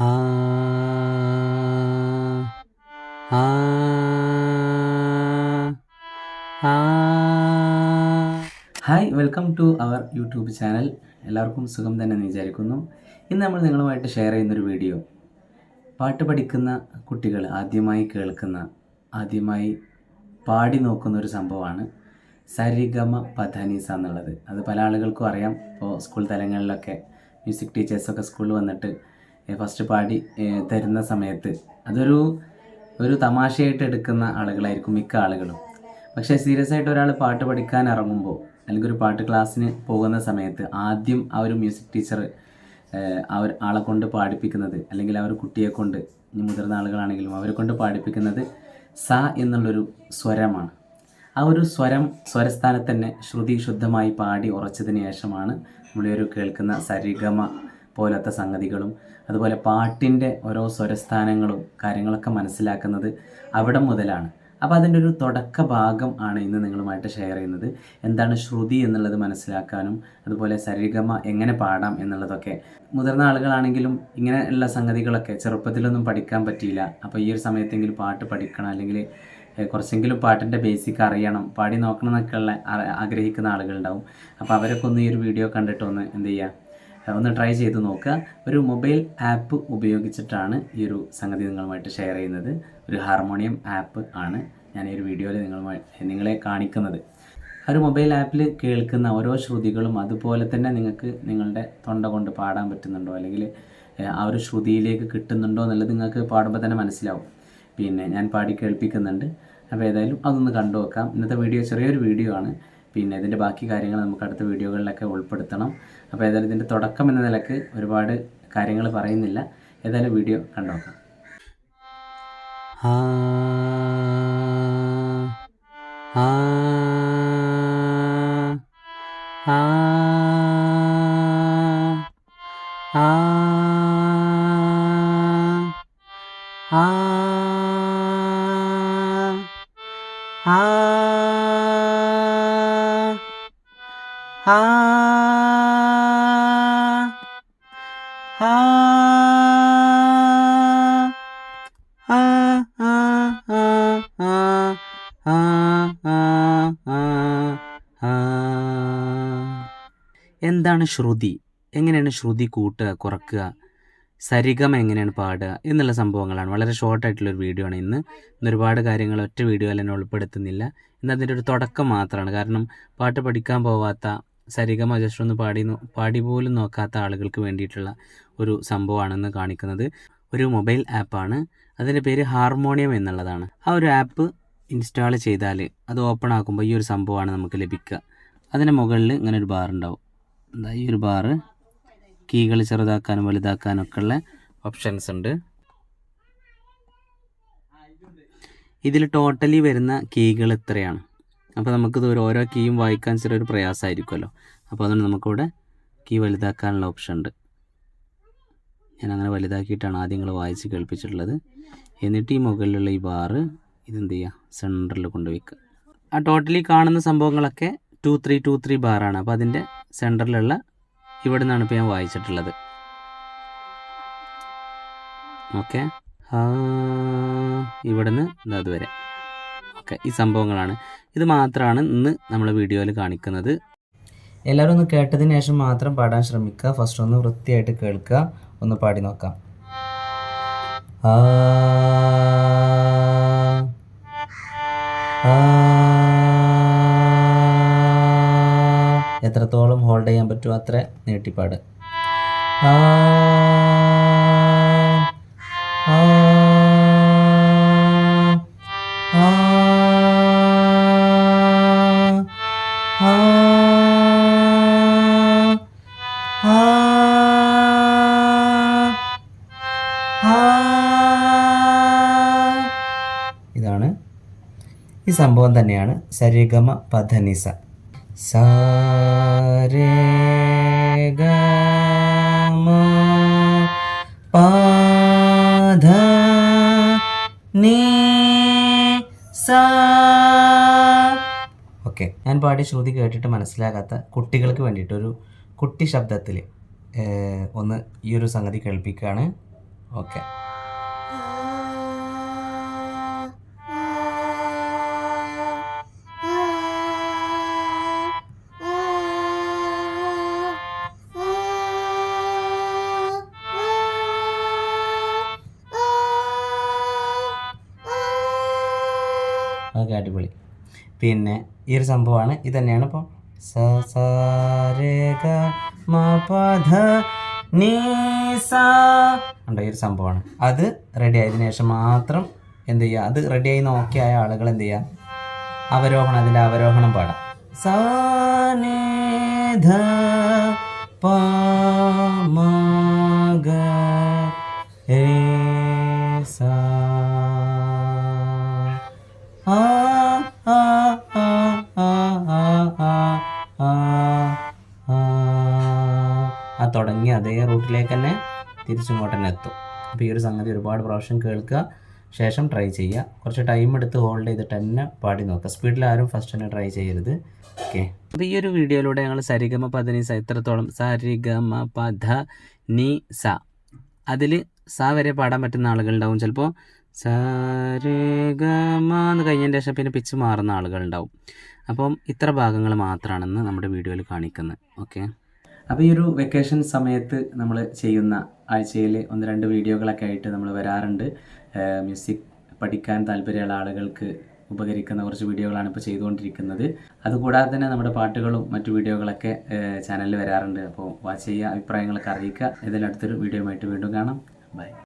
ആ ആ ആ. Hi welcome to our YouTube channel എല്ലാവർക്കും സുഖം തന്നെ എന്ന് വിചാരിക്കുന്നു. ഇന്ന് നമ്മൾ നിങ്ങളുമായിട്ട് ഷെയർ ചെയ്യുന്നൊരു വീഡിയോ പാട്ട് പഠിക്കുന്ന കുട്ടികൾ ആദ്യമായി കേൾക്കുന്ന ആദ്യമായി പാടി നോക്കുന്ന ഒരു സംഭവമാണ് സരിഗമ പധനീസ എന്നുള്ളത്. അത് പല ആളുകൾക്കും അറിയാം. ഇപ്പോൾ സ്കൂൾ തലങ്ങളിലൊക്കെ മ്യൂസിക് ടീച്ചേഴ്സൊക്കെ സ്കൂളിൽ വന്നിട്ട് ഫസ്റ്റ് പാടി തരുന്ന സമയത്ത്. അതൊരു ഒരു തമാശയായിട്ട് എടുക്കുന്ന ആളുകളായിരിക്കും മിക്ക ആളുകളും. പക്ഷേ സീരിയസ് ആയിട്ട് ഒരാൾ പാട്ട് പഠിക്കാൻ ഇറങ്ങുമ്പോൾ അല്ലെങ്കിൽ ഒരു പാട്ട് ക്ലാസ്സിന് പോകുന്ന സമയത്ത് ആദ്യം ആ ഒരു മ്യൂസിക് ടീച്ചർ അവർ ആളെ കൊണ്ട് പാടിപ്പിക്കുന്നത് അല്ലെങ്കിൽ ആ ഒരു കുട്ടിയെ കൊണ്ട് മുതിർന്ന ആളുകളാണെങ്കിലും അവരെ കൊണ്ട് പാടിപ്പിക്കുന്നത് സ എന്നുള്ളൊരു സ്വരമാണ്. ആ ഒരു സ്വരം സ്വരസ്ഥാനത്ത് തന്നെ ശ്രുതി ശുദ്ധമായി പാടി ഉറച്ചതിന് ശേഷമാണ് നമ്മളൊരു കേൾക്കുന്ന സരിഗമ പോലത്തെ സംഗതികളും അതുപോലെ പാട്ടിന്റെ ഓരോ സ്വരസ്ഥാനങ്ങളും കാര്യങ്ങളൊക്കെ മനസ്സിലാക്കുന്നത് അവിടെ മുതലാണ്. അപ്പോൾ അതിന്റെ ഒരു തുടക്ക ഭാഗം ആണ് ഇന്ന് നിങ്ങളുമായിട്ട് ഷെയർ ചെയ്യുന്നത്. എന്താണ് ശ്രുതി എന്നുള്ളത് മനസ്സിലാക്കാനും അതുപോലെ സരീഗമ എങ്ങനെ പാടാം എന്നുള്ളതൊക്കെ. മുതിർന്ന ആളുകളാണെങ്കിലും ഇങ്ങനെയുള്ള സംഗതികളൊക്കെ ചെറുപ്പത്തിലൊന്നും പഠിക്കാൻ പറ്റിയില്ല. അപ്പോൾ ഈ ഒരു സമയത്തെങ്കിലും പാട്ട് പഠിക്കണം അല്ലെങ്കിൽ കുറച്ചെങ്കിലും പാട്ടിന്റെ ബേസിക് അറിയണം പാടി നോക്കണം എന്നൊക്കെയുള്ള ആഗ്രഹിക്കുന്ന ആളുകളുണ്ടാവും. അപ്പോൾ അവരൊക്കെ ഒന്ന് ഈ ഒരു വീഡിയോ കണ്ടിട്ടൊന്ന് എന്ത് ചെയ്യുക ഒന്ന് ട്രൈ ചെയ്ത് നോക്കുക. ഒരു മൊബൈൽ ആപ്പ് ഉപയോഗിച്ചിട്ടാണ് ഈ ഒരു സംഗതി നിങ്ങളുമായിട്ട് ഷെയർ ചെയ്യുന്നത്. ഒരു ഹാർമോണിയം ആപ്പ് ആണ് ഞാൻ ഈ ഒരു വീഡിയോയിൽ നിങ്ങളുമായി നിങ്ങളെ കാണിക്കുന്നത്. ഒരു മൊബൈൽ ആപ്പിൽ കേൾക്കുന്ന ഓരോ ശ്രുതികളും അതുപോലെ തന്നെ നിങ്ങൾക്ക് നിങ്ങളുടെ തൊണ്ട കൊണ്ട് പാടാൻ പറ്റുന്നുണ്ടോ? അല്ലെങ്കിൽ ആ ഒരു ശ്രുതിയിലേക്ക് കിട്ടുന്നുണ്ടോ എന്നുള്ളത് നിങ്ങൾക്ക് പാടുമ്പോൾ തന്നെ മനസ്സിലാവും. പിന്നെ ഞാൻ പാടി കേൾപ്പിക്കുന്നുണ്ട്. അപ്പോൾ ഏതായാലും അതൊന്ന് കണ്ടു നോക്കാം. ഇന്നത്തെ വീഡിയോ ചെറിയൊരു വീഡിയോ ആണ്. പിന്നെ ഇതിന്റെ ബാക്കി കാര്യങ്ങൾ നമുക്ക് അടുത്ത വീഡിയോകളിലൊക്കെ ഉൾപ്പെടുത്തണം. അപ്പോൾ ഏതായാലും ഇതിന്റെ തുടക്കം എന്ന നിലയ്ക്ക് ഒരുപാട് കാര്യങ്ങൾ പറയുന്നില്ല. ഏതായാലും വീഡിയോ കണ്ടോക്കാം ആ ആ ആ ആ ആ. ആ ആ എന്താണ് ശ്രുതി? എങ്ങനെയാണ് ശ്രുതി കൂട്ടുക കുറക്കുക? സരിഗമ എങ്ങനെയാണ് പാടുക എന്നുള്ള സംഭവങ്ങളാണ്. വളരെ ഷോർട്ടായിട്ടുള്ളൊരു വീഡിയോ ആണ് ഇന്ന്. ഇന്നൊരുപാട് കാര്യങ്ങൾ ഒറ്റ വീഡിയോയിൽ തന്നെ ഉൾപ്പെടുത്തുന്നില്ല. ഇന്ന് അതിന്റെ ഒരു തുടക്കം മാത്രമാണ്. കാരണം പാട്ട് പഠിക്കാൻ പോവാത്ത സരിഗമ ജസ്റ്റ് ഒന്ന് പാടി പാടി പോലും നോക്കാത്ത ആളുകൾക്ക് വേണ്ടിയിട്ടുള്ള ഒരു സംഭവമാണെന്ന് കാണിക്കുന്നത് ഒരു മൊബൈൽ ആപ്പാണ്. അതിന്റെ പേര് ഹാർമോണിയം എന്നുള്ളതാണ്. ആ ഒരു ആപ്പ് ഇൻസ്റ്റാൾ ചെയ്താൽ അത് ഓപ്പൺ ആക്കുമ്പോൾ ഈ ഒരു സംഭവമാണ് നമുക്ക് ലഭിക്കുക. അതിന്റെ മുകളിൽ ഇങ്ങനെ ഒരു ബാർ ഉണ്ടാവും. എന്താ ഈ ഒരു ബാറ്? കീകൾ ചെറുതാക്കാനും വലുതാക്കാനും ഒക്കെ ഉള്ള ഓപ്ഷൻസ് ഉണ്ട്. ഇതിൽ ടോട്ടലി വരുന്ന കീകൾ ഇത്രയാണ്. അപ്പോൾ നമുക്കിത് ഒരു ഓരോ കീയും വായിക്കാൻ ചെറിയൊരു പ്രയാസമായിരിക്കുമല്ലോ. അപ്പോൾ അതുകൊണ്ട് നമുക്കിവിടെ കീ വലുതാക്കാനുള്ള ഓപ്ഷൻ ഉണ്ട്. ഞാൻ അങ്ങനെ വലുതാക്കിയിട്ടാണ് ആദ്യം നിങ്ങൾ വായിച്ച് കേൾപ്പിച്ചിട്ടുള്ളത്. എന്നിട്ട് ഈ മുകളിലുള്ള ഈ ബാറ് ഇതെന്ത് ചെയ്യുക സെന്ററിൽ കൊണ്ടുവയ്ക്കുക ആ ടോട്ടലി കാണുന്ന സംഭവങ്ങളൊക്കെ ടു ത്രീ ടു ത്രീ ബാറാണ് അപ്പോൾ അതിന്റെ സെന്ററിലുള്ള ഇവിടെ നിന്നാണ് ഇപ്പോൾ ഞാൻ വായിച്ചിട്ടുള്ളത്. ഓക്കെ ഇവിടുന്ന് ഇത് അതുവരെ ഈ സംഭവങ്ങളാണ്. ഇത് മാത്രമാണ് ഇന്ന് നമ്മൾ വീഡിയോയിൽ കാണിക്കുന്നത്. എല്ലാവരും ഒന്ന് കേട്ടതിന് ശേഷം മാത്രം പാടാൻ ശ്രമിക്കുക. ഫസ്റ്റ് ഒന്ന് വൃത്തിയായിട്ട് കേൾക്കുക. ഒന്ന് പാടി നോക്കാം. ആ എത്രത്തോളം ഹോൾഡ് ചെയ്യാൻ പറ്റുമോ അത്ര നീട്ടിപ്പാട്. ആ. ഈ സംഭവം തന്നെയാണ്. സരിഗമ പധനിസ പാധ ഓക്കെ ഞാൻ പാടി ശ്രുതി കേട്ടിട്ട് മനസ്സിലാകാത്ത കുട്ടികൾക്ക് വേണ്ടിയിട്ട് ഒരു കുട്ടി ശബ്ദത്തിൽ ഒന്ന് ഈ ഒരു സംഗതി കേൾപ്പിക്കുകയാണ് ഓക്കെ. ഓക്കെ അടിപൊളി. പിന്നെ ഈ ഒരു സംഭവമാണ്. ഇത് തന്നെയാണ് ഇപ്പോൾ സ ഉണ്ടോ ഈ ഒരു സംഭവമാണ്. അത് റെഡി ആയതിനു ശേഷം മാത്രം എന്ത് ചെയ്യുക? അത് റെഡി ആയി നോക്കിയായ ആളുകൾ എന്ത് ചെയ്യുക? അവരോഹണം അതിന്റെ അവരോഹണം പാടാം. സ പ ആ തുടങ്ങി. അതേ റൂട്ടിലേക്ക് തന്നെ തിരിച്ചിങ്ങോട്ട് തന്നെ എത്തും അപ്പോൾ ഈ ഒരു സംഗതി ഒരുപാട് പ്രാവശ്യം കേൾക്കുക. ശേഷം ട്രൈ ചെയ്യുക. കുറച്ച് ടൈം എടുത്ത് ഹോൾഡ് ചെയ്തിട്ട് തന്നെ പാടി നോക്കുക. സ്പീഡിൽ ആരും ഫസ്റ്റ് തന്നെ ട്രൈ ചെയ്യരുത്. ഓക്കെ അപ്പോൾ ഈ ഒരു വീഡിയോയിലൂടെ ഞങ്ങൾ സരിഗമ പദനി സ എത്രത്തോളം സരിഗമ പധ നി സ. അതിൽ സ വരെ പാടാൻ പറ്റുന്ന ആളുകളുണ്ടാവും. ചിലപ്പോൾ സരിഗമ എന്ന് കഴിഞ്ഞതിന് ശേഷം പിന്നെ പിച്ച് മാറുന്ന ആളുകളുണ്ടാവും. അപ്പം ഇത്ര ഭാഗങ്ങൾ മാത്രമാണെന്ന് നമ്മുടെ വീഡിയോയിൽ കാണിക്കുന്നത് ഓക്കെ? അപ്പോൾ ഈ ഒരു വെക്കേഷൻ സമയത്ത് നമ്മൾ ചെയ്യുന്ന ആഴ്ചയിൽ ഒന്ന് രണ്ട് വീഡിയോകളൊക്കെ ആയിട്ട് നമ്മൾ വരാറുണ്ട്. മ്യൂസിക് പഠിക്കാൻ താല്പര്യമുള്ള ആളുകൾക്ക് ഉപകരിക്കുന്ന കുറച്ച് വീഡിയോകളാണ് ഇപ്പോൾ ചെയ്തുകൊണ്ടിരിക്കുന്നത്. അതുകൂടാതെ തന്നെ നമ്മുടെ പാട്ടുകളും മറ്റു വീഡിയോകളൊക്കെ ചാനലിൽ വരാറുണ്ട്. അപ്പോൾ വാച്ച് ചെയ്യുക അഭിപ്രായങ്ങളൊക്കെ അറിയിക്കുക. ഇതിനടുത്തൊരു വീഡിയോ ആയിട്ട് വീണ്ടും കാണാം. ബൈ